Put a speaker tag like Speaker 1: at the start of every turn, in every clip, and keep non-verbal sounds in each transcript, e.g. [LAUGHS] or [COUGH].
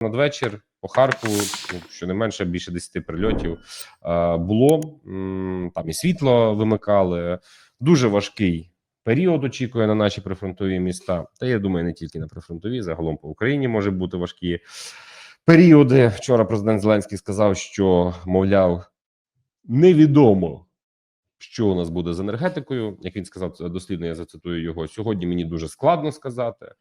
Speaker 1: надвечір по Харкову, ну, щонайменше більше 10 прильотів е, було. Там і світло вимикали. Дуже важкий період очікує на наші прифронтові міста. Та я думаю, не тільки на прифронтові, загалом по Україні може бути важкі періоди. Вчора президент Зеленський сказав, що мовляв, невідомо. Що у нас буде з енергетикою? Як він сказав, дослідно, я зацитую його. Сьогодні мені дуже складно сказати.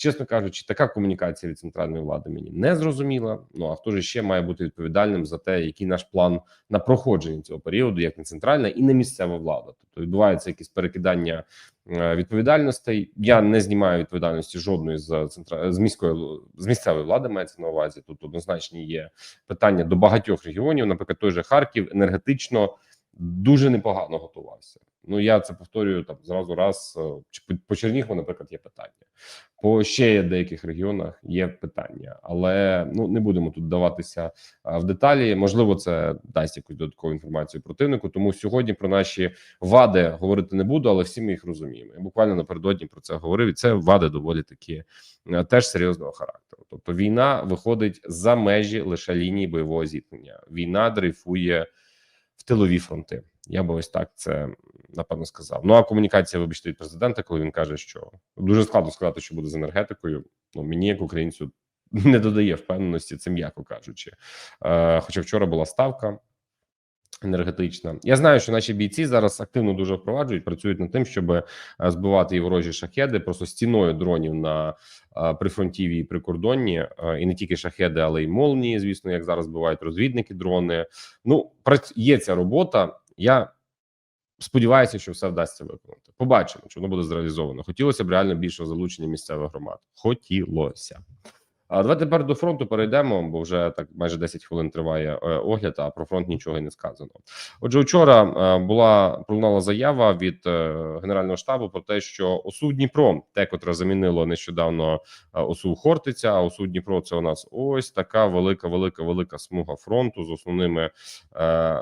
Speaker 1: Чесно кажучи, така комунікація від центральної влади мені не зрозуміла. Ну а хто ж ще має бути відповідальним за те, який наш план на проходження цього періоду, як не центральна і не місцева влада? Тобто відбувається якесь перекидання е, відповідальностей. Я не знімаю відповідальності жодної з центра з міської з місцевої влади. Мається на увазі. Тут однозначні є питання до багатьох регіонів. Наприклад, той же Харків енергетично дуже непогано готувався. Ну я це повторюю там зразу раз. е, по- Чернігову, наприклад, є питання. По ще деяких регіонах є питання, але ну не будемо тут даватися в деталі. Можливо, це дасть якусь додаткову інформацію противнику. Тому сьогодні про наші вади говорити не буду, але всі ми їх розуміємо. Я буквально напередодні про це говорив. І це вади доволі такі е, теж серйозного характеру. Тобто, війна виходить за межі лише лінії бойового зіткнення. Війна дрейфує в тилові фронти. Я би ось так це напевно сказав. Ну а комунікація, вибачте, від президента, коли він каже, що дуже складно сказати, що буде з енергетикою. Ну мені, як українцю, [LAUGHS] не додає впевненості, це м'яко кажучи. Е, Хоча вчора була ставка. Енергетична, я знаю, що наші бійці зараз активно дуже впроваджують, працюють над тим, щоб е, збивати і ворожі шахеди, просто стіною дронів на е, прифронтіві і прикордонні, е, і не тільки шахеди, але й молнії. Звісно, як зараз збивають розвідники дрони. Ну є ця робота. Я сподіваюся, що все вдасться виконати. Побачимо, чи воно буде зреалізовано. Хотілося б реально більшого залучення місцевих громад. Хотілося. А давайте тепер до фронту перейдемо, бо вже так майже 10 хвилин триває е, огляд. А про фронт нічого і не сказано. Отже, вчора е, була пролунала заява від е, генерального штабу про те, що ОСУ Дніпро, те, котре замінило нещодавно ОСУ Хортиця. А ОСУ Дніпро це у нас ось така велика, велика, велика смуга фронту з основними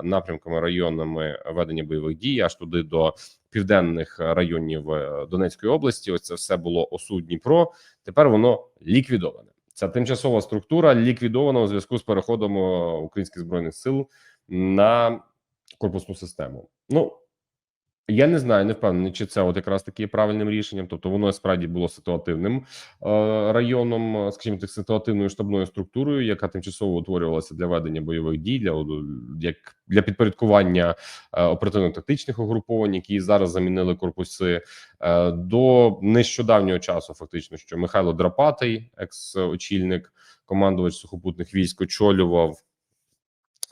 Speaker 1: напрямками районами ведення бойових дій, аж туди до південних районів Донецької області. Ось це все було ОСУ Дніпро. Тепер воно ліквідоване. Ця тимчасова структура ліквідована у зв'язку з переходом е, українських збройних сил на корпусну систему. Ну я не знаю, не впевнений, чи це от якраз таки правильним рішенням. Тобто воно справді було ситуативним е, районом, е, скажімо так, ситуативною штабною структурою, яка тимчасово утворювалася для ведення бойових дій, для як для підпорядкування е, оперативно-тактичних угруповань, які зараз замінили корпуси до нещодавнього часу. Фактично, що Михайло Драпатий, екс-очільник, командувач сухопутних військ, очолював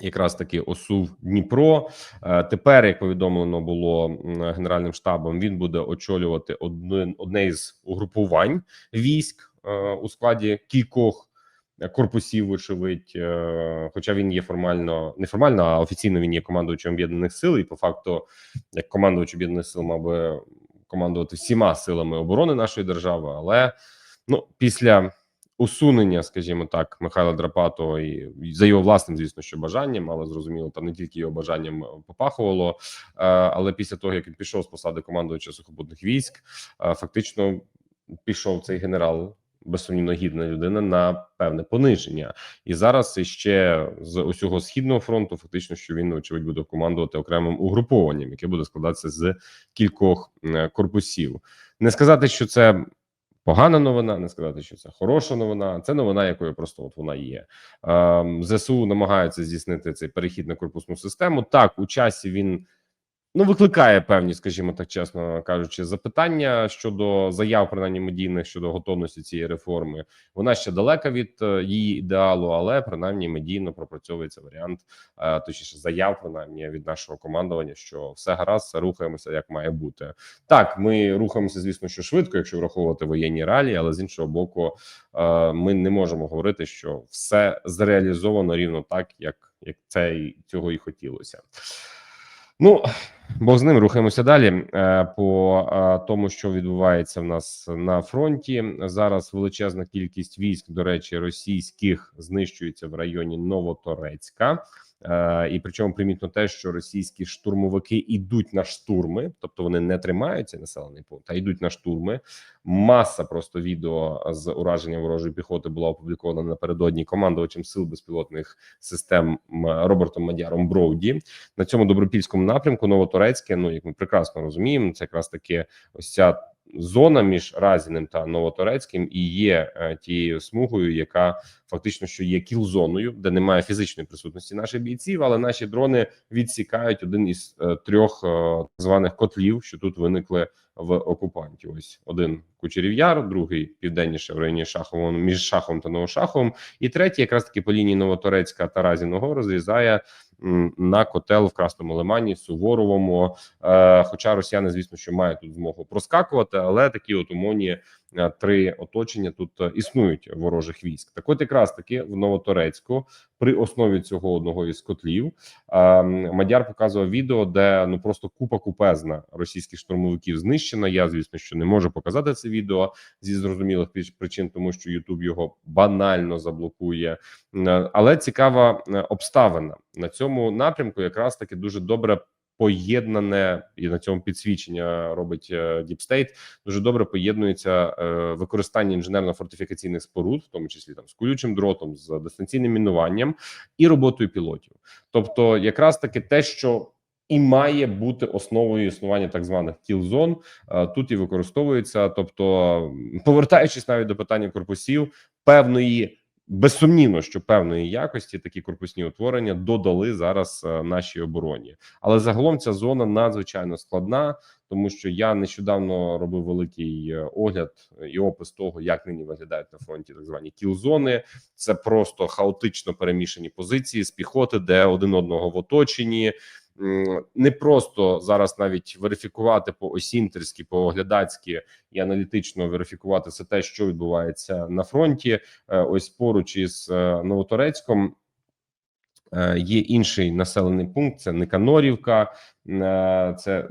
Speaker 1: якраз таки ОСУВ Дніпро. Е, Тепер, як повідомлено було генеральним штабом, він буде очолювати одне, одне із угрупувань військ е, у складі кількох корпусів. Вочевидь, е, хоча він є формально неформально, а офіційно він є командувачем об'єднаних сил, і по факту, як командувач об'єднаних сил, мав би командувати всіма силами оборони нашої держави. Але ну після усунення, скажімо так, Михайла Драпатого і за його власним, звісно, що бажанням, але зрозуміло, там не тільки його бажанням попахувало. Е, Але після того, як він пішов з посади командувача сухопутних військ, е, фактично пішов цей генерал. Безсумнівно гідна людина на певне пониження, і зараз іще з усього східного фронту, фактично, що він очевидь буде командувати окремим угрупованням, яке буде складатися з кількох е, корпусів. Не сказати, що це погана новина, не сказати, що це хороша новина. Це новина, якою просто от вона є. Ем, ЗСУ намагаються здійснити цей перехід на корпусну систему. Так, у часі він ну викликає певні, скажімо так, чесно кажучи, запитання щодо заяв, принаймні медійних щодо готовності цієї реформи. Вона ще далека від е, її ідеалу, але принаймні медійно пропрацьовується варіант, е, точніше заяв, принаймні від нашого командування, що все гаразд, все рухаємося як має бути. Так, ми рухаємося, звісно, що швидко, якщо враховувати воєнні реалії, але з іншого боку, е, ми не можемо говорити, що все зреалізовано рівно так, як, як це цього і хотілося. Ну Бог з ним рухаємося далі е, по е, тому, що відбувається в нас на фронті. Зараз величезна кількість військ, до речі, російських знищується в районі Новоторецька. Е, І причому примітно те, що російські штурмовики йдуть на штурми, тобто вони не тримаються населений пункт, а йдуть на штурми. Маса просто відео з ураження ворожої піхоти була опублікована напередодні командувачем сил безпілотних систем Робертом Мадяром Броуді на цьому добропільському напрямку. Новоторецьке, ну як ми прекрасно розуміємо, це якраз таке ось ця зона між Разіним та Новоторецьким і є е, тією смугою, яка фактично що є кіл-зоною, де немає фізичної присутності наших бійців, але наші дрони відсікають один із е, трьох е, так званих котлів, що тут виникли в окупантів. Ось один Кучерів Яр, другий південніше в районі Шахового між Шахом та Новошаховим, і третій, якраз таки по лінії Новоторецька та Разіного розрізає на котел в Красному Лимані, Суворовому. Е, Хоча росіяни, звісно, що мають тут змогу проскакувати, але такі от умовні е, три оточення тут е, існують ворожих військ. Так, от якраз таки в Новоторецьку при основі цього одного із котлів е, Мадяр показував відео, де ну просто купа купезна російських штурмовиків знищена. Я звісно, що не можу показати це відео зі зрозумілих прич- причин, тому що Ютуб його банально заблокує. Е, Але цікава е, обставина на цьому напрямку, якраз таки дуже добре. Поєднане і на цьому підсвідчення робить State, дуже добре поєднується е, використання інженерно-фортифікаційних споруд, в тому числі там з колючим дротом, з дистанційним мінуванням і роботою пілотів. Тобто, якраз таки те, що і має бути основою існування так званих кіл-зон, е, тут і використовується. Тобто, повертаючись навіть до питання корпусів, певної безсумнівно, що певної якості такі корпусні утворення додали зараз е, нашій обороні, але загалом ця зона надзвичайно складна, тому що я нещодавно робив великий е, огляд і опис того, як нині виглядають на фронті так звані кіл-зони. Це просто хаотично перемішані позиції з піхоти, де один одного в оточенні. Не просто зараз навіть верифікувати по осінтерськи, по оглядацьки і аналітично верифікувати все те, що відбувається на фронті. Е, Ось поруч із е, Новоторецьком е, є інший населений пункт. Це Никанорівка, це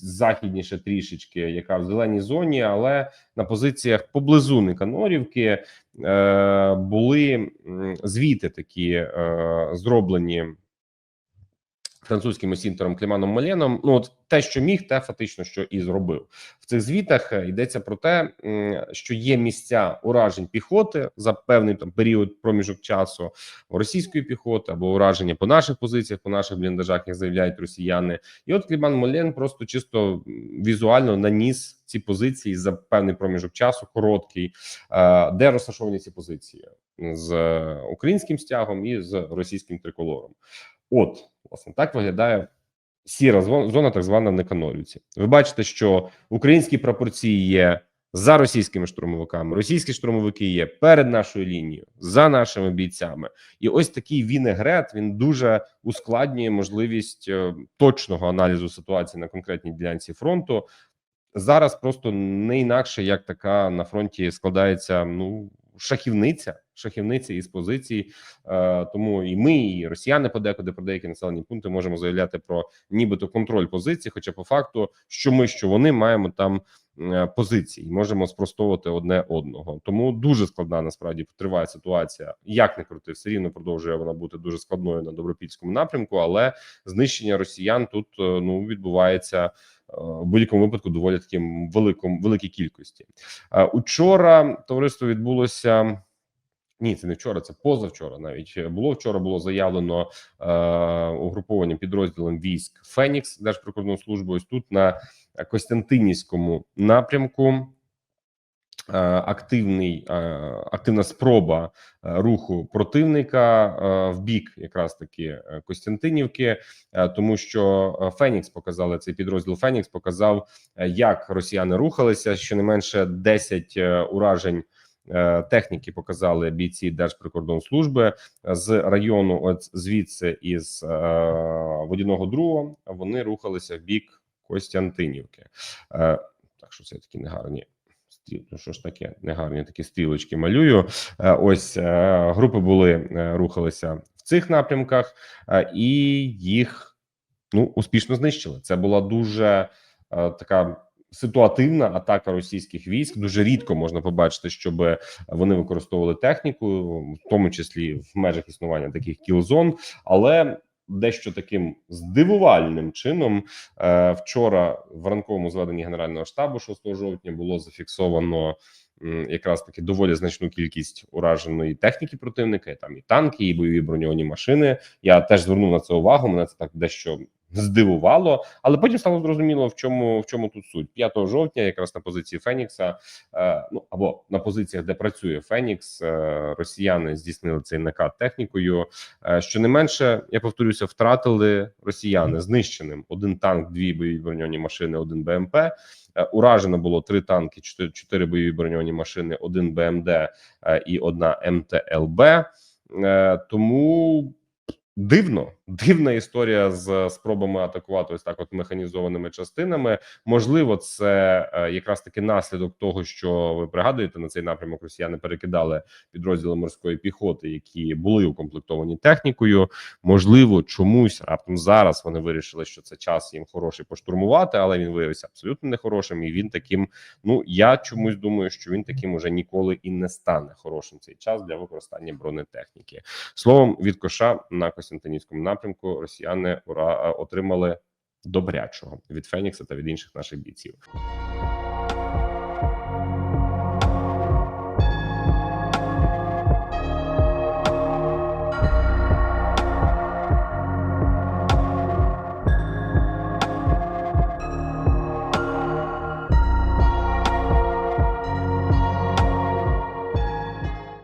Speaker 1: західніше трішечки, яка в зеленій зоні, але на позиціях поблизу Никанорівки були звіти такі зроблені французьким осінтером Кліманом Маленом. Ну от те, що міг, те фактично, що і зробив в цих звітах. е, Йдеться про те, що є місця уражень піхоти за певний там період проміжок часу російської піхоти або ураження по наших позиціях, по наших бліндажах, як заявляють росіяни. І от Кліман Мален просто чисто візуально наніс ці позиції за певний проміжок часу, короткий, е, де розташовані ці позиції з е, українським стягом і з російським триколором. От, власне, так виглядає сіра зона, так звана на Канорівці. Ви бачите, що українські прапорці є за російськими штурмовиками, російські штурмовики є перед нашою лінією, за нашими бійцями. І ось такий вінегрет він дуже ускладнює можливість е, точного аналізу ситуації на конкретній ділянці фронту. Зараз просто не інакше, як така на фронті складається. Ну шахівниця, шахівниця із позицій. Е, тому і ми, і росіяни подекуди про деякі населені пункти можемо заявляти про нібито контроль позицій. Хоча по факту, що ми, що вони маємо там е, позиції, можемо спростовувати одне одного. Тому дуже складна насправді триває ситуація. Як не крути, все рівно продовжує вона бути дуже складною на добропільському напрямку, але знищення росіян тут е, ну відбувається. В будь-якому випадку доволі таким великом великій кількості. Учора товариство відбулося. Ні, це не вчора, це позавчора. Навіть було вчора. Було заявлено е, угрупованим підрозділом військ Фенікс Держприкордонслужби. Ось тут на Костянтинівському напрямку. е, Активний е, активна спроба е, руху противника е, в бік, якраз таки е, Костянтинівки, е, тому що е, Фенікс показали цей підрозділ. Фенікс показав, е, як росіяни рухалися. Щонайменше 10 е, уражень е, техніки показали бійці Держприкордонслужби з району, от звідси із е, водяного друга. Вони рухалися в бік Костянтинівки. Е, так що це такі негарні. Ну, що ж таке, негарні такі стрілочки малюю. Е, Ось е, групи були е, рухалися в цих напрямках, е, і їх ну успішно знищили. Це була дуже е, така. Ситуативна атака російських військ дуже рідко можна побачити, щоб вони використовували техніку, в тому числі в межах існування таких кілзон, але дещо таким здивувальним чином е, вчора в ранковому зведенні генерального штабу 6 жовтня було зафіксовано якраз таки доволі значну кількість ураженої техніки противника. Там і танки, і бойові броньовані машини. Я теж звернув на це увагу. Мене це так дещо здивувало, але потім стало зрозуміло, в чому в чому тут суть 5 жовтня, якраз на позиції Фенікса, е, ну або на позиціях, де працює Фенікс, е, росіяни здійснили цей накат технікою. Е, що не менше, я повторюся, втратили росіяни знищеним один танк, дві бойові броньовані машини, один БМП. Е, Уражено було три танки, чотири, чотири бойові броньовані машини, один БМД е, і одна МТЛБ. Е, Тому дивно, дивна історія з спробами атакувати ось так, от механізованими частинами. Можливо, це е, якраз таки наслідок того, що ви пригадуєте на цей напрямок. Росіяни перекидали підрозділи морської піхоти, які були укомплектовані технікою. Можливо, чомусь раптом зараз вони вирішили, що це час їм хороший поштурмувати, але він виявився абсолютно нехорошим. І він таким. Ну я чомусь думаю, що він таким уже ніколи і не стане хорошим цей час для використання бронетехніки. Словом, від коша на Костянтинівському напрямку росіяни ура отримали добрячого від Фенікса та від інших наших бійців.